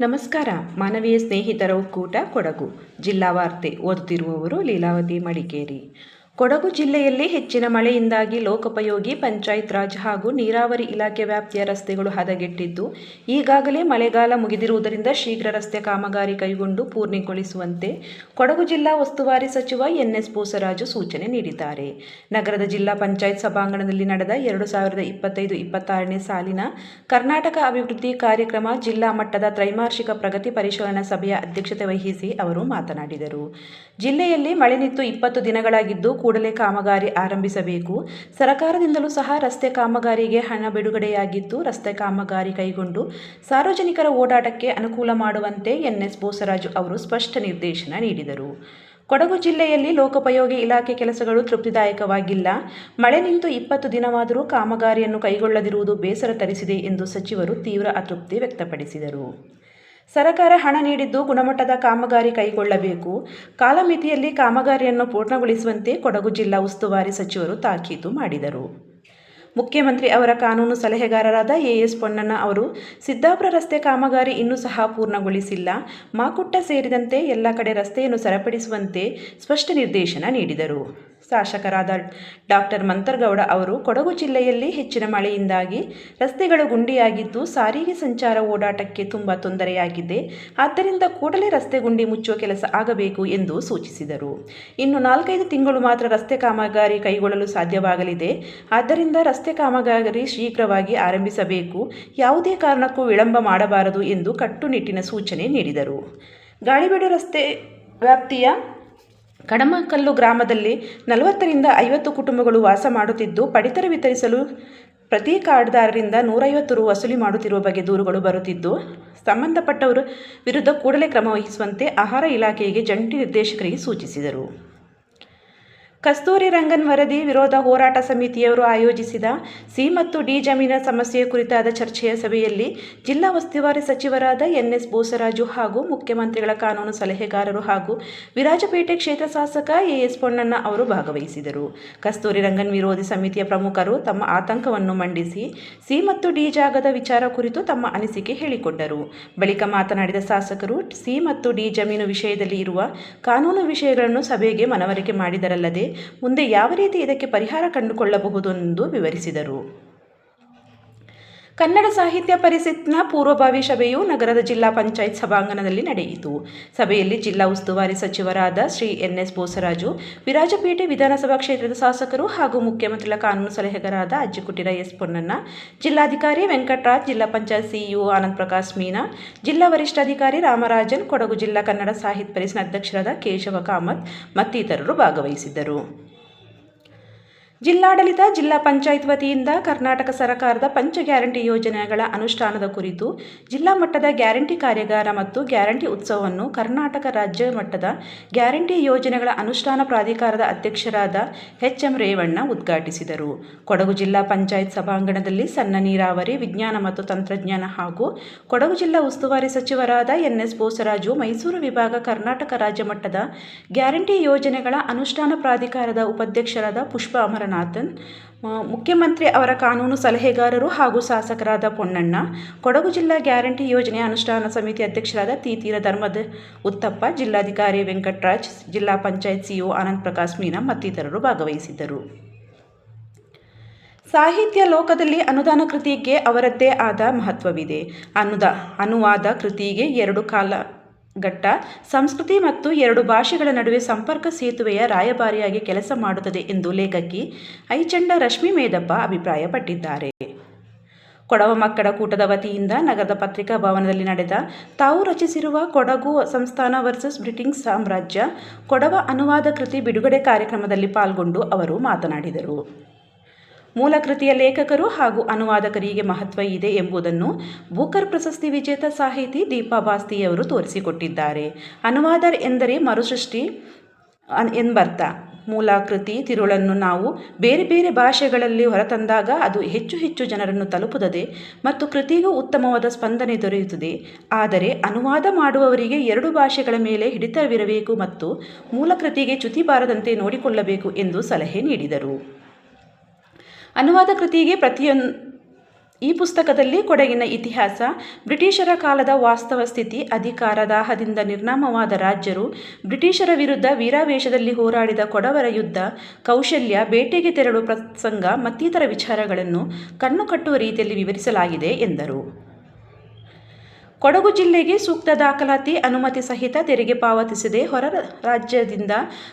ನಮಸ್ಕಾರ. ಮಾನವೀಯ ಸ್ನೇಹಿತರ ಒಕ್ಕೂಟ ಕೊಡಗು. ಜಿಲ್ಲಾ ವಾರ್ತೆ ಓದುತ್ತಿರುವವರು ಲೀಲಾವತಿ ಮಡಿಕೇರಿ. ಕೊಡಗು ಜಿಲ್ಲೆಯಲ್ಲಿ ಹೆಚ್ಚಿನ ಮಳೆಯಿಂದಾಗಿ ಲೋಕೋಪಯೋಗಿ, ಪಂಚಾಯತ್ ರಾಜ್ ಹಾಗೂ ನೀರಾವರಿ ಇಲಾಖೆ ವ್ಯಾಪ್ತಿಯ ರಸ್ತೆಗಳು ಹದಗೆಟ್ಟಿದ್ದು, ಈಗಾಗಲೇ ಮಳೆಗಾಲ ಮುಗಿದಿರುವುದರಿಂದ ಶೀಘ್ರ ರಸ್ತೆ ಕಾಮಗಾರಿ ಕೈಗೊಂಡು ಪೂರ್ಣಗೊಳಿಸುವಂತೆ ಕೊಡಗು ಜಿಲ್ಲಾ ಉಸ್ತುವಾರಿ ಸಚಿವ ಎನ್ಎಸ್ ಬೋಸರಾಜು ಸೂಚನೆ ನೀಡಿದ್ದಾರೆ. ನಗರದ ಜಿಲ್ಲಾ ಪಂಚಾಯತ್ ಸಭಾಂಗಣದಲ್ಲಿ ನಡೆದ ಎರಡು ಸಾವಿರದ ಇಪ್ಪತ್ತೈದು ಇಪ್ಪತ್ತಾರನೇ ಸಾಲಿನ ಕರ್ನಾಟಕ ಅಭಿವೃದ್ಧಿ ಕಾರ್ಯಕ್ರಮ ಜಿಲ್ಲಾ ಮಟ್ಟದ ತ್ರೈಮಾಸಿಕ ಪ್ರಗತಿ ಪರಿಶೀಲನಾ ಸಭೆಯ ಅಧ್ಯಕ್ಷತೆ ವಹಿಸಿ ಅವರು ಮಾತನಾಡಿದರು. ಜಿಲ್ಲೆಯಲ್ಲಿ ಮಳೆ ನಿಂತು ಇಪ್ಪತ್ತು ದಿನಗಳಾಗಿದ್ದು ಕೂಡಲೇ ಕಾಮಗಾರಿ ಆರಂಭಿಸಬೇಕು. ಸರಕಾರದಿಂದಲೂ ಸಹ ರಸ್ತೆ ಕಾಮಗಾರಿಗೆ ಹಣ ಬಿಡುಗಡೆಯಾಗಿದ್ದು, ರಸ್ತೆ ಕಾಮಗಾರಿ ಕೈಗೊಂಡು ಸಾರ್ವಜನಿಕರ ಓಡಾಟಕ್ಕೆ ಅನುಕೂಲ ಮಾಡುವಂತೆ ಎನ್ಎಸ್ ಬೋಸರಾಜು ಅವರು ಸ್ಪಷ್ಟ ನಿರ್ದೇಶನ ನೀಡಿದರು. ಕೊಡಗು ಜಿಲ್ಲೆಯಲ್ಲಿ ಲೋಕೋಪಯೋಗಿ ಇಲಾಖೆ ಕೆಲಸಗಳು ತೃಪ್ತಿದಾಯಕವಾಗಿಲ್ಲ. ಮಳೆ ನಿಂತು ಇಪ್ಪತ್ತು ದಿನವಾದರೂ ಕಾಮಗಾರಿಯನ್ನು ಕೈಗೊಳ್ಳದಿರುವುದು ಬೇಸರ ತರಿಸಿದೆ ಎಂದು ಸಚಿವರು ತೀವ್ರ ಅತೃಪ್ತಿ ವ್ಯಕ್ತಪಡಿಸಿದರು. ಸರಕಾರ ಹಣ ನೀಡಿದ್ದು ಗುಣಮಟ್ಟದ ಕಾಮಗಾರಿ ಕೈಗೊಳ್ಳಬೇಕು. ಕಾಲಮಿತಿಯಲ್ಲಿ ಕಾಮಗಾರಿಯನ್ನು ಪೂರ್ಣಗೊಳಿಸುವಂತೆ ಕೊಡಗು ಜಿಲ್ಲಾ ಉಸ್ತುವಾರಿ ಸಚಿವರು ತಾಕೀತು ಮಾಡಿದರು. ಮುಖ್ಯಮಂತ್ರಿ ಅವರ ಕಾನೂನು ಸಲಹೆಗಾರರಾದ ಎಎಸ್ ಪೊನ್ನಣ್ಣ ಅವರು, ಸಿದ್ದಾಪುರ ರಸ್ತೆ ಕಾಮಗಾರಿ ಇನ್ನೂ ಸಹ ಪೂರ್ಣಗೊಳಿಸಿಲ್ಲ. ಮಾಕುಟ್ಟ ಸೇರಿದಂತೆ ಎಲ್ಲ ಕಡೆ ರಸ್ತೆಯನ್ನು ಸರಿಪಡಿಸುವಂತೆ ಸ್ಪಷ್ಟ ನಿರ್ದೇಶನ ನೀಡಿದರು. ಶಾಸಕರಾದ ಡಾಕ್ಟರ್ ಮಂತರ್ಗೌಡ ಅವರು ಕೊಡಗು ಜಿಲ್ಲೆಯಲ್ಲಿ ಹೆಚ್ಚಿನ ಮಳೆಯಿಂದಾಗಿ ರಸ್ತೆಗಳು ಗುಂಡಿಯಾಗಿದ್ದು ಸಾರಿಗೆ ಸಂಚಾರ ಓಡಾಟಕ್ಕೆ ತುಂಬ ತೊಂದರೆಯಾಗಿದೆ. ಆದ್ದರಿಂದ ಕೂಡಲೇ ರಸ್ತೆ ಗುಂಡಿ ಮುಚ್ಚುವ ಕೆಲಸ ಆಗಬೇಕು ಎಂದು ಸೂಚಿಸಿದರು. ಇನ್ನು ನಾಲ್ಕೈದು ತಿಂಗಳು ಮಾತ್ರ ರಸ್ತೆ ಕಾಮಗಾರಿ ಕೈಗೊಳ್ಳಲು ಸಾಧ್ಯವಾಗಲಿದೆ. ಆದ್ದರಿಂದ ರಸ್ತೆ ಕಾಮಗಾರಿ ಶೀಘ್ರವಾಗಿ ಆರಂಭಿಸಬೇಕು. ಯಾವುದೇ ಕಾರಣಕ್ಕೂ ವಿಳಂಬ ಮಾಡಬಾರದು ಎಂದು ಕಟ್ಟುನಿಟ್ಟಿನ ಸೂಚನೆ ನೀಡಿದರು. ಗಾಳಿಬೀಡು ರಸ್ತೆ ವ್ಯಾಪ್ತಿಯ ಕಡಮಕಲ್ಲು ಗ್ರಾಮದಲ್ಲಿ ನಲವತ್ತರಿಂದ ಐವತ್ತು ಕುಟುಂಬಗಳು ವಾಸ ಮಾಡುತ್ತಿದ್ದು, ಪಡಿತರ ವಿತರಿಸಲು ಪ್ರತಿ ಕಾರ್ಡ್ದಾರರಿಂದ ನೂರೈವತ್ತು ರು ವಸೂಲಿ ಮಾಡುತ್ತಿರುವ ಬಗ್ಗೆ ದೂರುಗಳು ಬರುತ್ತಿದ್ದು, ಸಂಬಂಧಪಟ್ಟವರು ವಿರುದ್ಧ ಕೂಡಲೇ ಕ್ರಮ ವಹಿಸುವಂತೆ ಆಹಾರ ಇಲಾಖೆಗೆ ಜಂಟಿ ನಿರ್ದೇಶಕರಿಗೆ ಸೂಚಿಸಿದರು. ಕಸ್ತೂರಿ ರಂಗನ್ ವರದಿ ವಿರೋಧ ಹೋರಾಟ ಸಮಿತಿಯವರು ಆಯೋಜಿಸಿದ ಸಿ ಮತ್ತು ಡಿ ಜಮೀನ ಸಮಸ್ಯೆ ಕುರಿತಾದ ಚರ್ಚೆಯ ಸಭೆಯಲ್ಲಿ ಜಿಲ್ಲಾ ಉಸ್ತುವಾರಿ ಸಚಿವರಾದ ಎನ್ಎಸ್ ಬೋಸರಾಜು ಹಾಗೂ ಮುಖ್ಯಮಂತ್ರಿಗಳ ಕಾನೂನು ಸಲಹೆಗಾರರು ಹಾಗೂ ವಿರಾಜಪೇಟೆ ಕ್ಷೇತ್ರ ಶಾಸಕ ಎಎಸ್ ಪೊನ್ನಣ್ಣ ಅವರು ಭಾಗವಹಿಸಿದರು. ಕಸ್ತೂರಿ ರಂಗನ್ ವಿರೋಧಿ ಸಮಿತಿಯ ಪ್ರಮುಖರು ತಮ್ಮ ಆತಂಕವನ್ನು ಮಂಡಿಸಿ ಸಿ ಮತ್ತು ಡಿ ಜಾಗದ ವಿಚಾರ ಕುರಿತು ತಮ್ಮ ಅನಿಸಿಕೆ ಹೇಳಿಕೊಂಡರು. ಬಳಿಕ ಮಾತನಾಡಿದ ಶಾಸಕರು, ಸಿ ಮತ್ತು ಡಿ ಜಮೀನು ವಿಷಯದಲ್ಲಿ ಇರುವ ಕಾನೂನು ವಿಷಯಗಳನ್ನು ಸಭೆಗೆ ಮನವರಿಕೆ ಮಾಡಿದರಲ್ಲದೆ ಮುಂದೆ ಯಾವ ರೀತಿ ಇದಕ್ಕೆ ಪರಿಹಾರ ಕಂಡುಕೊಳ್ಳಬಹುದು ಎಂದು ವಿವರಿಸಿದರು. ಕನ್ನಡ ಸಾಹಿತ್ಯ ಪರಿಷತ್ನ ಪೂರ್ವಭಾವಿ ಸಭೆಯು ನಗರದ ಜಿಲ್ಲಾ ಪಂಚಾಯತ್ ಸಭಾಂಗಣದಲ್ಲಿ ನಡೆಯಿತು. ಸಭೆಯಲ್ಲಿ ಜಿಲ್ಲಾ ಉಸ್ತುವಾರಿ ಸಚಿವರಾದ ಶ್ರೀ ಎನ್ ಎಸ್ ಬೋಸರಾಜು, ವಿರಾಜಪೇಟೆ ವಿಧಾನಸಭಾ ಕ್ಷೇತ್ರದ ಶಾಸಕರು ಹಾಗೂ ಮುಖ್ಯಮಂತ್ರಿಗಳ ಕಾನೂನು ಸಲಹೆಗಾರಾದ ಅಜ್ಜಿಕುಟಿರ ಎಸ್ ಪೊನ್ನಣ್ಣ, ಜಿಲ್ಲಾಧಿಕಾರಿ ವೆಂಕಟರಾಜ್, ಜಿಲ್ಲಾ ಪಂಚಾಯತ್ ಸಿಇಒ ಆನಂದ್ ಪ್ರಕಾಶ್ ಮೀನಾ, ಜಿಲ್ಲಾ ವರಿಷ್ಠಾಧಿಕಾರಿ ರಾಮರಾಜನ್, ಕೊಡಗು ಜಿಲ್ಲಾ ಕನ್ನಡ ಸಾಹಿತ್ಯ ಪರಿಷತ್ ಅಧ್ಯಕ್ಷರಾದ ಕೇಶವ ಕಾಮತ್ ಮತ್ತಿತರರು ಭಾಗವಹಿಸಿದ್ದರು. ಜಿಲ್ಲಾಡಳಿತ, ಜಿಲ್ಲಾ ಪಂಚಾಯತ್ ವತಿಯಿಂದ ಕರ್ನಾಟಕ ಸರ್ಕಾರದ ಪಂಚ ಗ್ಯಾರಂಟಿ ಯೋಜನೆಗಳ ಅನುಷ್ಠಾನದ ಕುರಿತು ಜಿಲ್ಲಾ ಮಟ್ಟದ ಗ್ಯಾರಂಟಿ ಕಾರ್ಯಾಗಾರ ಮತ್ತು ಗ್ಯಾರಂಟಿ ಉತ್ಸವವನ್ನು ಕರ್ನಾಟಕ ರಾಜ್ಯ ಮಟ್ಟದ ಗ್ಯಾರಂಟಿ ಯೋಜನೆಗಳ ಅನುಷ್ಠಾನ ಪ್ರಾಧಿಕಾರದ ಅಧ್ಯಕ್ಷರಾದ ಎಚ್ ಎಂ ರೇವಣ್ಣ ಉದ್ಘಾಟಿಸಿದರು. ಕೊಡಗು ಜಿಲ್ಲಾ ಪಂಚಾಯತ್ ಸಭಾಂಗಣದಲ್ಲಿ ಸಣ್ಣ ನೀರಾವರಿ, ವಿಜ್ಞಾನ ಮತ್ತು ತಂತ್ರಜ್ಞಾನ ಹಾಗೂ ಕೊಡಗು ಜಿಲ್ಲಾ ಉಸ್ತುವಾರಿ ಸಚಿವರಾದ ಎನ್ ಎಸ್ ಬೋಸರಾಜು, ಮೈಸೂರು ವಿಭಾಗ ಕರ್ನಾಟಕ ರಾಜ್ಯ ಮಟ್ಟದ ಗ್ಯಾರಂಟಿ ಯೋಜನೆಗಳ ಅನುಷ್ಠಾನ ಪ್ರಾಧಿಕಾರದ ಉಪಾಧ್ಯಕ್ಷರಾದ ಪುಷ್ಪ ಅಮರ ನಾಥನ್ ಮುಖ್ಯಮಂತ್ರಿ ಅವರ ಕಾನೂನು ಸಲಹೆಗಾರರು ಹಾಗೂ ಶಾಸಕರಾದ ಪೊನ್ನಣ್ಣ, ಕೊಡಗು ಜಿಲ್ಲಾ ಗ್ಯಾರಂಟಿ ಯೋಜನೆ ಅನುಷ್ಠಾನ ಸಮಿತಿ ಅಧ್ಯಕ್ಷರಾದ ತೀತೀರ ಧರ್ಮದ ಉತ್ತಪ್ಪ, ಜಿಲ್ಲಾಧಿಕಾರಿ ವೆಂಕಟರಾಜ್, ಜಿಲ್ಲಾ ಪಂಚಾಯತ್ ಸಿಇಒ ಆನಂದ್ ಪ್ರಕಾಶ್ ಮೀನಾ ಮತ್ತಿತರರು ಭಾಗವಹಿಸಿದ್ದರು. ಸಾಹಿತ್ಯ ಲೋಕದಲ್ಲಿ ಅನುದಾನ ಕೃತಿಗೆ ಅವರದ್ದೇ ಆದ ಮಹತ್ವವಿದೆ. ಅನುದಾ, ಅನುವಾದ ಕೃತಿಗೆ ಎರಡು ಕಾಲ ಘಟ್ಟ. ಸಂಸ್ಕೃತಿ ಮತ್ತು ಎರಡು ಭಾಷೆಗಳ ನಡುವೆ ಸಂಪರ್ಕ ಸೇತುವೆಯ ರಾಯಭಾರಿಯಾಗಿ ಕೆಲಸ ಮಾಡುತ್ತದೆ ಎಂದು ಲೇಖಕಿ ಐಚಂಡ ರಶ್ಮಿ ಮೇದಪ್ಪ ಅಭಿಪ್ರಾಯಪಟ್ಟಿದ್ದಾರೆ. ಕೊಡವ ಮಕ್ಕಳ ಕೂಟದ ವತಿಯಿಂದ ನಗರದ ಪತ್ರಿಕಾ ಭವನದಲ್ಲಿ ನಡೆದ ತಾವು ರಚಿಸಿರುವ ಕೊಡಗು ಸಂಸ್ಥಾನ ವರ್ಸಸ್ ಬ್ರಿಟಿಷ್ ಸಾಮ್ರಾಜ್ಯ ಕೊಡವ ಅನುವಾದ ಕೃತಿ ಬಿಡುಗಡೆ ಕಾರ್ಯಕ್ರಮದಲ್ಲಿ ಪಾಲ್ಗೊಂಡು ಅವರು ಮಾತನಾಡಿದರು. ಮೂಲ ಕೃತಿಯ ಲೇಖಕರು ಹಾಗೂ ಅನುವಾದಕರಿಗೆ ಮಹತ್ವ ಇದೆ ಎಂಬುದನ್ನು ಬೂಕರ್ ಪ್ರಶಸ್ತಿ ವಿಜೇತ ಸಾಹಿತಿ ದೀಪಾ ಬಾಸ್ತಿಯವರು ತೋರಿಸಿಕೊಟ್ಟಿದ್ದಾರೆ. ಅನುವಾದ ಎಂದರೆ ಮರುಸೃಷ್ಟಿ ಎಂಬರ್ಥ ಮೂಲ ಕೃತಿ ತಿರುಳನ್ನು ನಾವು ಬೇರೆ ಬೇರೆ ಭಾಷೆಗಳಲ್ಲಿ ಹೊರತಂದಾಗ ಅದು ಹೆಚ್ಚು ಹೆಚ್ಚು ಜನರನ್ನು ತಲುಪುತ್ತದೆ ಮತ್ತು ಕೃತಿಗೂ ಉತ್ತಮವಾದ ಸ್ಪಂದನೆ ದೊರೆಯುತ್ತದೆ. ಆದರೆ ಅನುವಾದ ಮಾಡುವವರಿಗೆ ಎರಡು ಭಾಷೆಗಳ ಮೇಲೆ ಹಿಡಿತವಿರಬೇಕು ಮತ್ತು ಮೂಲ ಕೃತಿಗೆ ಚ್ಯುತಿ ಬಾರದಂತೆ ನೋಡಿಕೊಳ್ಳಬೇಕು ಎಂದು ಸಲಹೆ ನೀಡಿದರು. ಅನುವಾದ ಕೃತಿಗೆ ಪ್ರತಿಯೊಂದು ಈ ಪುಸ್ತಕದಲ್ಲಿ ಕೊಡಗಿನ ಇತಿಹಾಸ, ಬ್ರಿಟಿಷರ ಕಾಲದ ವಾಸ್ತವ ಸ್ಥಿತಿ, ಅಧಿಕಾರ ದಾಹದಿಂದ ನಿರ್ನಾಮವಾದ ರಾಜ್ಯರು, ಬ್ರಿಟಿಷರ ವಿರುದ್ಧ ವೀರಾವೇಶದಲ್ಲಿ ಹೋರಾಡಿದ ಕೊಡವರ ಯುದ್ಧ, ಕೌಶಲ್ಯ, ಬೇಟೆಗೆ ತೆರಳು ಪ್ರಸಂಗ ಮತ್ತಿತರ ವಿಚಾರಗಳನ್ನು ಕಣ್ಣು ಕಟ್ಟುವ ರೀತಿಯಲ್ಲಿ ವಿವರಿಸಲಾಗಿದೆ ಎಂದರು. ಕೊಡಗು ಜಿಲ್ಲೆಗೆ ಸೂಕ್ತ ದಾಖಲಾತಿ ಅನುಮತಿ ಸಹಿತ ತೆರಿಗೆ ಪಾವತಿಸದೆ ಹೊರ ರಾಜ್ಯದಿಂದ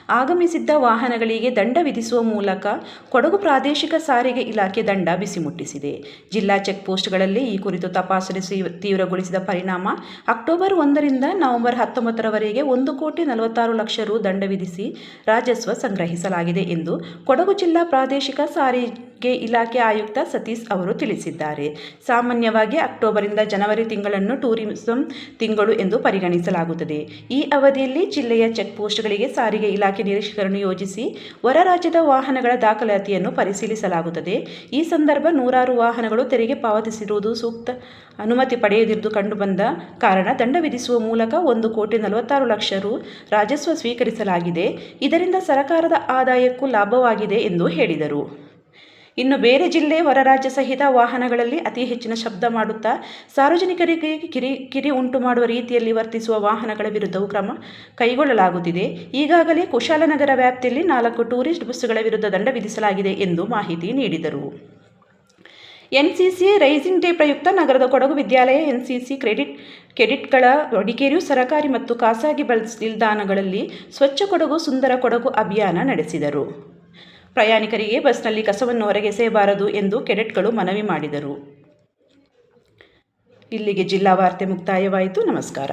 ಆಗಮಿಸಿದ್ದ ವಾಹನಗಳಿಗೆ ದಂಡ ವಿಧಿಸುವ ಮೂಲಕ ಕೊಡಗು ಪ್ರಾದೇಶಿಕ ಸಾರಿಗೆ ಇಲಾಖೆ ದಂಡ ಬಿಸಿಮುಟ್ಟಿಸಿದೆ. ಜಿಲ್ಲಾ ಚೆಕ್ಪೋಸ್ಟ್ಗಳಲ್ಲಿ ಈ ಕುರಿತು ತಪಾಸಣೆ ತೀವ್- ತೀವ್ರಗೊಳಿಸಿದ ಪರಿಣಾಮ ಅಕ್ಟೋಬರ್ ಒಂದರಿಂದ ನವೆಂಬರ್ ಹತ್ತೊಂಬತ್ತರವರೆಗೆ ಒಂದು ಕೋಟಿ ನಲವತ್ತಾರು ಲಕ್ಷ ರು ದಂಡ ವಿಧಿಸಿ ರಾಜಸ್ವ ಸಂಗ್ರಹಿಸಲಾಗಿದೆ ಎಂದು ಕೊಡಗು ಜಿಲ್ಲಾ ಪ್ರಾದೇಶಿಕ ಸಾರಿಗೆ ಇಲಾಖೆ ಆಯುಕ್ತ ಸತೀಶ್ ಅವರು ತಿಳಿಸಿದ್ದಾರೆ. ಸಾಮಾನ್ಯವಾಗಿ ಅಕ್ಟೋಬರಿಂದ ಜನವರಿ ತಿಂಗಳನ್ನು ಟೂರಿಸಂ ತಿಂಗಳು ಎಂದು ಪರಿಗಣಿಸಲಾಗುತ್ತದೆ. ಈ ಅವಧಿಯಲ್ಲಿ ಜಿಲ್ಲೆಯ ಚೆಕ್ಪೋಸ್ಟ್ಗಳಿಗೆ ಸಾರಿಗೆ ಇಲಾಖೆ ನಿರೀಕ್ಷಕರನ್ನು ಯೋಜಿಸಿ ಹೊರ ರಾಜ್ಯದ ವಾಹನಗಳ ದಾಖಲಾತಿಯನ್ನು ಪರಿಶೀಲಿಸಲಾಗುತ್ತದೆ. ಈ ಸಂದರ್ಭ ನೂರಾರು ವಾಹನಗಳು ತೆರಿಗೆ ಪಾವತಿಸಿರುವುದು ಸೂಕ್ತ ಅನುಮತಿ ಪಡೆಯದಿರುವುದು ಕಂಡುಬಂದ ಕಾರಣ ದಂಡ ವಿಧಿಸುವ ಮೂಲಕ ಒಂದು ಕೋಟಿ ನಲವತ್ತಾರು ಲಕ್ಷ ರು ರಾಜಸ್ವ ಸ್ವೀಕರಿಸಲಾಗಿದೆ. ಇದರಿಂದ ಸರ್ಕಾರದ ಆದಾಯಕ್ಕೂ ಲಾಭವಾಗಿದೆ ಎಂದು ಹೇಳಿದರು. ಇನ್ನು ಬೇರೆ ಜಿಲ್ಲೆ ಹೊರ ರಾಜ್ಯ ಸಹಿತ ವಾಹನಗಳಲ್ಲಿ ಅತಿ ಹೆಚ್ಚಿನ ಶಬ್ದ ಮಾಡುತ್ತಾ ಸಾರ್ವಜನಿಕರಿಗೆ ಕಿರಿ ಕಿರಿ ಉಂಟು ಮಾಡುವ ರೀತಿಯಲ್ಲಿ ವರ್ತಿಸುವ ವಾಹನಗಳ ವಿರುದ್ಧವೂ ಕ್ರಮ ಕೈಗೊಳ್ಳಲಾಗುತ್ತಿದೆ. ಈಗಾಗಲೇ ಕುಶಾಲನಗರ ವ್ಯಾಪ್ತಿಯಲ್ಲಿ ನಾಲ್ಕು ಟೂರಿಸ್ಟ್ ಬಸ್ಸುಗಳ ವಿರುದ್ಧ ದಂಡ ವಿಧಿಸಲಾಗಿದೆ ಎಂದು ಮಾಹಿತಿ ನೀಡಿದರು. ಎನ್ಸಿಸಿ ರೈಸಿಂಗ್ ಡೇ ಪ್ರಯುಕ್ತ ನಗರದ ಕೊಡಗು ವಿದ್ಯಾಲಯ ಎನ್ಸಿಸಿ ಕ್ರೆಡಿಟ್ ಕೆಡಿಟ್ಗಳ ಮಡಿಕೇರಿಯು ಸರಕಾರಿ ಮತ್ತು ಖಾಸಗಿ ಬಸ್ ನಿಲ್ದಾಣಗಳಲ್ಲಿ ಸ್ವಚ್ಛ ಕೊಡಗು ಸುಂದರ ಕೊಡಗು ಅಭಿಯಾನ ನಡೆಸಿದರು. ಪ್ರಯಾಣಿಕರಿಗೆ ಬಸ್ನಲ್ಲಿ ಕಸವನ್ನು ಹೊರಗೆಸೆಯಬಾರದು ಎಂದು ಕೆಡೆಟ್ಗಳು ಮನವಿ ಮಾಡಿದರು. ಇಲ್ಲಿಗೆ ಜಿಲ್ಲಾ ವಾರ್ತೆ ಮುಕ್ತಾಯವಾಯಿತು. ನಮಸ್ಕಾರ.